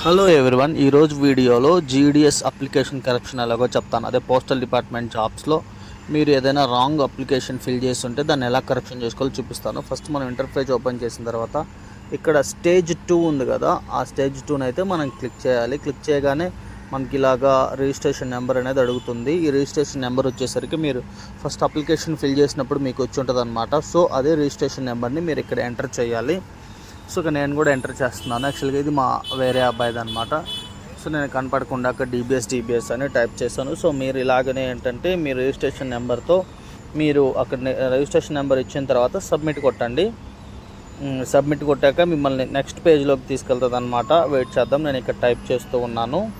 Hello everyone ఈరోజు వీడియోలో GDS application corruption ఎలాగో చెప్తాను. అదే పోస్టల్ డిపార్ట్మెంట్ జాబ్స్లో మీరు ఏదైనా రాంగ్ అప్లికేషన్ ఫిల్ చేస్తుంటే దాన్ని ఎలా కరప్షన్ చేసుకోవాలో చూపిస్తాను. ఫస్ట్ మనం ఇంటర్ఫేస్ ఓపెన్ చేసిన తర్వాత ఇక్కడ స్టేజ్ టూ ఉంది కదా ఆ స్టేజ్ టూని అయితే మనం క్లిక్ చేయాలి. క్లిక్ చేయగానే మనకి ఇలాగా రిజిస్ట్రేషన్ నెంబర్ అనేది అడుగుతుంది. ఈ రిజిస్ట్రేషన్ నెంబర్ వచ్చేసరికి మీరు ఫస్ట్ అప్లికేషన్ ఫిల్ చేసినప్పుడు మీకు వచ్చి ఉంటుంది అనమాట సో అదే రిజిస్ట్రేషన్ నెంబర్ని మీరు ఇక్కడ ఎంటర్ చేయాలి. సో ఇక నేను కూడా ఎంటర్ చేస్తున్నాను. యాక్చువల్గా ఇది మా వేరే అబ్బాయిది అనమాట సో నేను కనపడకుండా అక్కడ డీబీఎస్ డీబీఎస్ అని టైప్ చేశాను. సో మీరు ఇలాగనే ఏంటంటే మీ రిజిస్ట్రేషన్ నెంబర్తో మీరు అక్కడ రిజిస్ట్రేషన్ నెంబర్ ఇచ్చిన తర్వాత సబ్మిట్ కొట్టండి. సబ్మిట్ కొట్టాక మిమ్మల్ని నెక్స్ట్ పేజ్లోకి తీసుకెళ్తుంది అనమాట వెయిట్ చేద్దాం. నేను ఇక్కడ టైప్ చేస్తూ ఉన్నాను.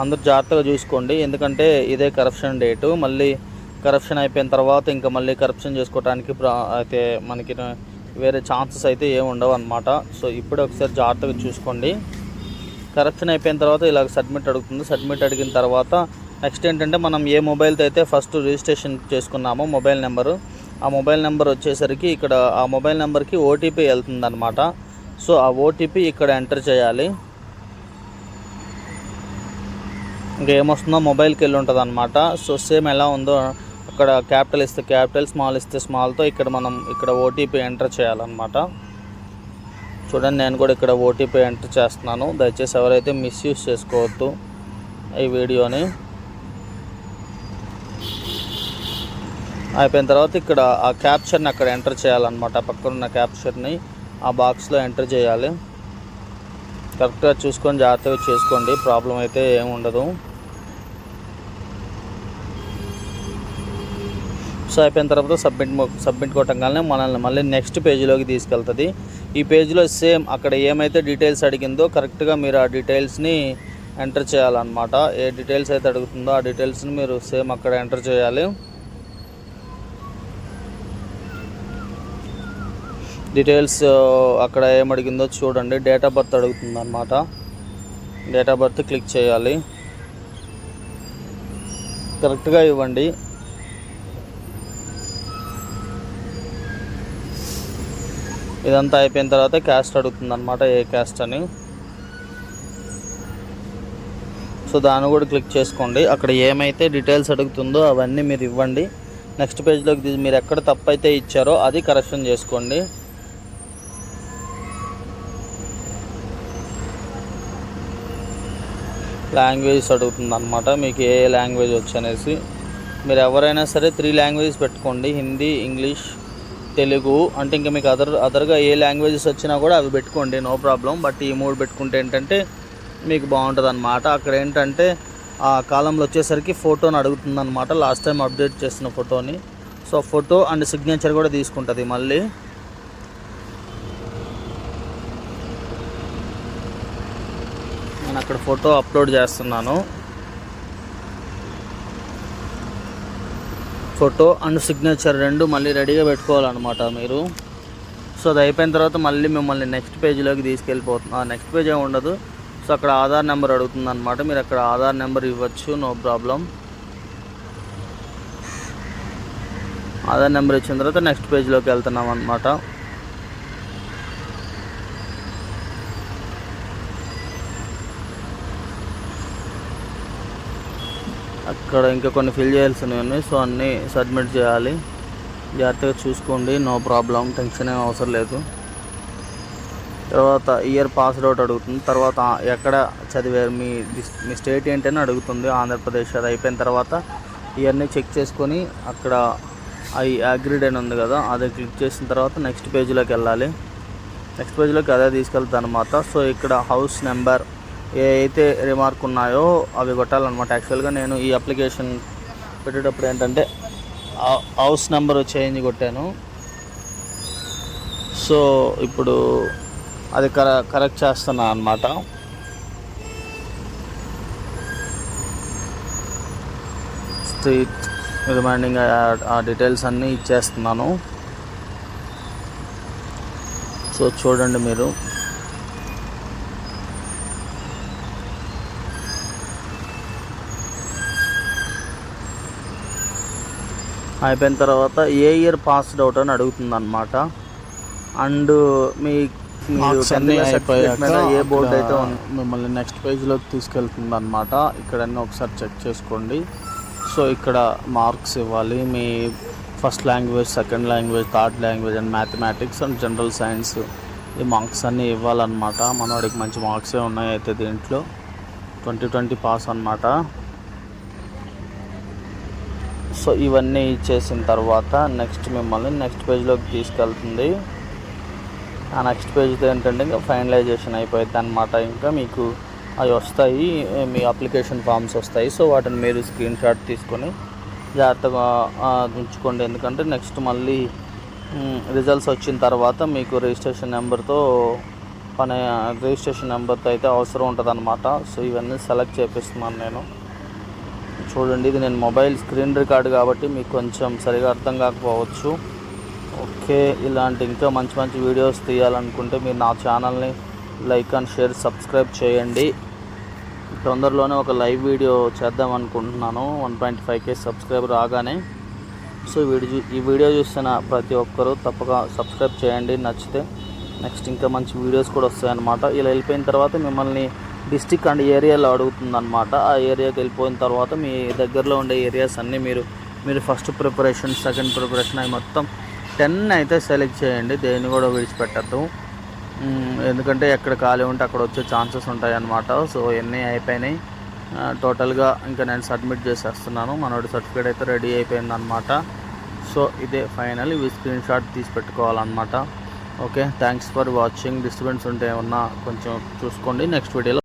అందరూ జాగ్రత్తగా చూసుకోండి. ఎందుకంటే ఇదే కరప్షన్ డేటు మళ్ళీ కరప్షన్ అయిపోయిన తర్వాత ఇంకా మళ్ళీ కరప్షన్ చేసుకోవడానికి ప్రా- అయితే మనకి వేరే ఛాన్సెస్ అయితే ఏమి ఉండవు అనమాట సో ఇప్పుడే ఒకసారి జాగ్రత్తగా చూసుకోండి. కరప్షన్ అయిపోయిన తర్వాత ఇలాగ సబ్మిట్ అడుగుతుంది. సబ్మిట్ అడిగిన తర్వాత నెక్స్ట్ ఏంటంటే మనం ఏ మొబైల్తో అయితే ఫస్ట్ రిజిస్ట్రేషన్ చేసుకున్నామో మొబైల్ నెంబరు ఆ మొబైల్ నెంబర్ వచ్చేసరికి ఇక్కడ ఆ మొబైల్ నెంబర్కి ఓటీపీ వెళ్తుంది అనమాట సో ఆ ఓటీపీ ఇక్కడ ఎంటర్ చేయాలి. ఇంకా ఏమొస్తుందో మొబైల్కి వెళ్ళి ఉంటుంది అనమాట సో సేమ్ ఎలా ఉందో అక్కడ క్యాపిటల్ ఇస్తే క్యాపిటల్ స్మాల్ ఇస్తే స్మాల్తో ఇక్కడ మనం ఇక్కడ ఓటీపీ ఎంటర్ చేయాలన్నమాట. చూడండి నేను కూడా ఇక్కడ ఓటీపీ ఎంటర్ చేస్తున్నాను. దయచేసి ఎవరైతే మిస్యూజ్ చేసుకోవద్దు ఈ వీడియోని. అయిపోయిన తర్వాత ఇక్కడ ఆ క్యాప్చర్ని అక్కడ ఎంటర్ చేయాలన్నమాట. పక్కన ఉన్న క్యాప్చర్ని ఆ బాక్స్లో ఎంటర్ చేయాలి. కరెక్ట్గా చూసుకొని జాగ్రత్తగా చేసుకోండి. ప్రాబ్లం అయితే ఏమి సో అయిపోయిన తర్వాత సబ్మిట్ సబ్మిట్ కొట్టగానే మనల్ని మళ్ళీ నెక్స్ట్ పేజీలోకి తీసుకెళ్తుంది. ఈ పేజీలో సేమ్ అక్కడ ఏమైతే డీటెయిల్స్ అడిగిందో కరెక్ట్గా మీరు ఆ డీటెయిల్స్ని ఎంటర్ చేయాలన్నమాట. ఏ డీటెయిల్స్ అయితే అడుగుతుందో ఆ డీటెయిల్స్ని మీరు సేమ్ అక్కడ ఎంటర్ చేయాలి. డీటెయిల్స్ అక్కడ ఏం అడిగిందో చూడండి. డేట్ ఆఫ్ బర్త్ అడుగుతుంది అనమాట డేట్ ఆఫ్ బర్త్ క్లిక్ చేయాలి. కరెక్ట్గా ఇవ్వండి. ఇదంతా అయిపోయిన తర్వాత క్యాస్ట్ అడుగుతుంది అనమాట ఏ క్యాస్ట్ అని. సో దాన్ని కూడా క్లిక్ చేసుకోండి. అక్కడ ఏమైతే డీటెయిల్స్ అడుగుతుందో అవన్నీ మీరు ఇవ్వండి. నెక్స్ట్ పేజ్లోకి తీసి మీరు ఎక్కడ తప్పు అయితే ఇచ్చారో అది కరెక్షన్ చేసుకోండి. లాంగ్వేజ్ అడుగుతుంది అనమాట మీకు ఏ లాంగ్వేజ్ వచ్చి అనేసి మీరు ఎవరైనా సరే త్రీ లాంగ్వేజెస్ పెట్టుకోండి. హిందీ ఇంగ్లీష్ తెలుగు అంటే ఇంకా మీకు అదర్ అదర్గా ఏ లాంగ్వేజెస్ వచ్చినా కూడా అవి పెట్టుకోండి నో ప్రాబ్లం బట్ ఈ మూడు పెట్టుకుంటే ఏంటంటే మీకు బాగుంటుంది అనమాట అక్కడ ఏంటంటే ఆ కాలంలో వచ్చేసరికి ఫోటోని అడుగుతుంది అనమాట లాస్ట్ టైం అప్డేట్ చేసిన ఫోటోని సో ఫోటో అండ్ సిగ్నేచర్ కూడా తీసుకుంటుంది మళ్ళీ. నేను అక్కడ ఫోటో అప్లోడ్ చేస్తున్నాను. ఫోటో అండ్ సిగ్నేచర్ రెండు మళ్ళీ రెడీగా పెట్టుకోవాలన్నమాట మీరు. సో అది అయిపోయిన తర్వాత మళ్ళీ మిమ్మల్ని నెక్స్ట్ పేజీలోకి ఆ నెక్స్ట్ పేజ్ ఏమి ఉండదు. సో అక్కడ ఆధార్ నెంబర్ అడుగుతుంది అనమాట మీరు అక్కడ ఆధార్ నెంబర్ ఇవ్వచ్చు నో ప్రాబ్లం. ఆధార్ నెంబర్ ఇచ్చిన తర్వాత నెక్స్ట్ పేజ్లోకి వెళ్తున్నాం అనమాట అక్కడ ఇంకా కొన్ని ఫిల్ చేయాల్సినవి ఉన్నాయి. సో అన్నీ సబ్మిట్ చేయాలి. జాగ్రత్తగా చూసుకోండి. నో ప్రాబ్లం టెన్షన్ ఏం అవసరం లేదు. తర్వాత ఇయర్ పాస్డ్ అవుట్ అడుగుతుంది. తర్వాత ఎక్కడ చదివారు మీ మీ స్టేట్ ఏంటని అడుగుతుంది ఆంధ్రప్రదేశ్. అది అయిపోయిన తర్వాత ఇవన్నీ చెక్ చేసుకొని అక్కడ ఐ అగ్రిడ్ అని ఉంది కదా అది క్లిక్ చేసిన తర్వాత నెక్స్ట్ పేజీలోకి వెళ్ళాలి. నెక్స్ట్ పేజీలోకి అదే తీసుకెళ్తాను అనమాట సో ఇక్కడ హౌస్ నెంబర్ ఏ అయితే రిమార్క్ ఉన్నాయో అవి కొట్టాలన్నమాట. యాక్చువల్గా నేను ఈ అప్లికేషన్ పెట్టేటప్పుడు ఏంటంటే హౌస్ నెంబర్ చేంజ్ కొట్టాను. సో ఇప్పుడు అది కర కరెక్ట్ చేస్తున్నా అనమాట స్ట్రీట్ రిమైండింగ్ ఆ డీటెయిల్స్ అన్నీ ఇచ్చేస్తున్నాను. సో చూడండి మీరు. అయిపోయిన తర్వాత ఏ ఇయర్ పాస్డ్ అవుట్ అని అడుగుతుంది అనమాట అండ్ మీ మీరు మార్క్స్ 10th అన్నీ class certificate అయిపోయాక మీద ఏ బోర్డు అయితే మిమ్మల్ని నెక్స్ట్ పేజ్లోకి తీసుకెళ్తుంది అనమాట ఇక్కడన్నీ ఒకసారి చెక్ చేసుకోండి. సో ఇక్కడ మార్క్స్ ఇవ్వాలి. మీ first language second language third language and mathematics and general science ఈ మార్క్స్ అన్నీ ఇవ్వాలన్నమాట. మనవాడికి మంచి మార్క్సే ఉన్నాయి అయితే దీంట్లో. ట్వంటీ ట్వంటీ పాస్ అనమాట సో ఇవన్నీ ఇచ్చేసిన తర్వాత నెక్స్ట్ మిమ్మల్ని నెక్స్ట్ పేజ్లోకి తీసుకెళ్తుంది. ఆ నెక్స్ట్ పేజ్తో ఏంటంటే ఇంకా ఫైనలైజేషన్ అయిపోయింది అనమాట ఇంకా మీకు అవి వస్తాయి మీ అప్లికేషన్ ఫామ్స్ వస్తాయి. సో వాటిని మీరు స్క్రీన్ షాట్ తీసుకొని జాగ్రత్తగా ఉంచుకోండి. ఎందుకంటే నెక్స్ట్ మళ్ళీ రిజల్ట్స్ వచ్చిన తర్వాత మీకు రిజిస్ట్రేషన్ నెంబర్తో పని రిజిస్ట్రేషన్ నెంబర్తో అయితే అవసరం ఉంటుంది అనమాట సో ఇవన్నీ సెలెక్ట్ చేపిస్తున్నాను నేను. చూడండి ఇది నేను మొబైల్ స్క్రీన్ రికార్డ్ కాబట్టి మీకు కొంచెం సరిగా అర్థం కాకపోవచ్చు. ఓకే ఇలాంటి ఇంకా మంచి మంచి వీడియోస్ తీయాలనుకుంటే మీరు నా ఛానల్ని లైక్ అండ్ షేర్ సబ్స్క్రైబ్ చేయండి. తొందరలోనే ఒక లైవ్ వీడియో చేద్దాం అనుకుంటున్నాను. One point five K subscribe రాగానే. సో వీడియో ఈ వీడియో చూసిన ప్రతి ఒక్కరూ తప్పక సబ్స్క్రైబ్ చేయండి. నచ్చితే నెక్స్ట్ ఇంకా మంచి వీడియోస్ కూడా వస్తాయన్నమాట. ఇలా వెళ్ళిపోయిన తర్వాత మిమ్మల్ని డిస్టిక్ అండ్ ఏరియాలో అడుగుతుందన్నమాట. ఆ ఏరియాకి వెళ్ళిపోయిన తర్వాత మీ దగ్గరలో ఉండే ఏరియాస్ అన్నీ మీరు మీరు ఫస్ట్ ప్రిపరేషన్ సెకండ్ ప్రిపరేషన్ అవి మొత్తం టెన్ అయితే సెలెక్ట్ చేయండి. దేన్ని కూడా విడిచిపెట్టద్దు. ఎందుకంటే ఎక్కడ ఖాళీ ఉంటే అక్కడ వచ్చే ఛాన్సెస్ ఉంటాయి అన్నమాట సో ఎన్ని అయిపోయినాయి? టోటల్గా ఇంకా నేను సబ్మిట్ చేసేస్తున్నాను. మనోడి సర్టిఫికేట్ అయితే రెడీ అయిపోయింది అనమాట సో ఇదే ఫైనల్. ఇవి స్క్రీన్ షాట్ తీసి పెట్టుకోవాలన్నమాట. Okay thanks for watching. Disturbance ఉంటే ఏమన్నా కొంచెం చూసుకోండి. నెక్స్ట్ వీడియోలో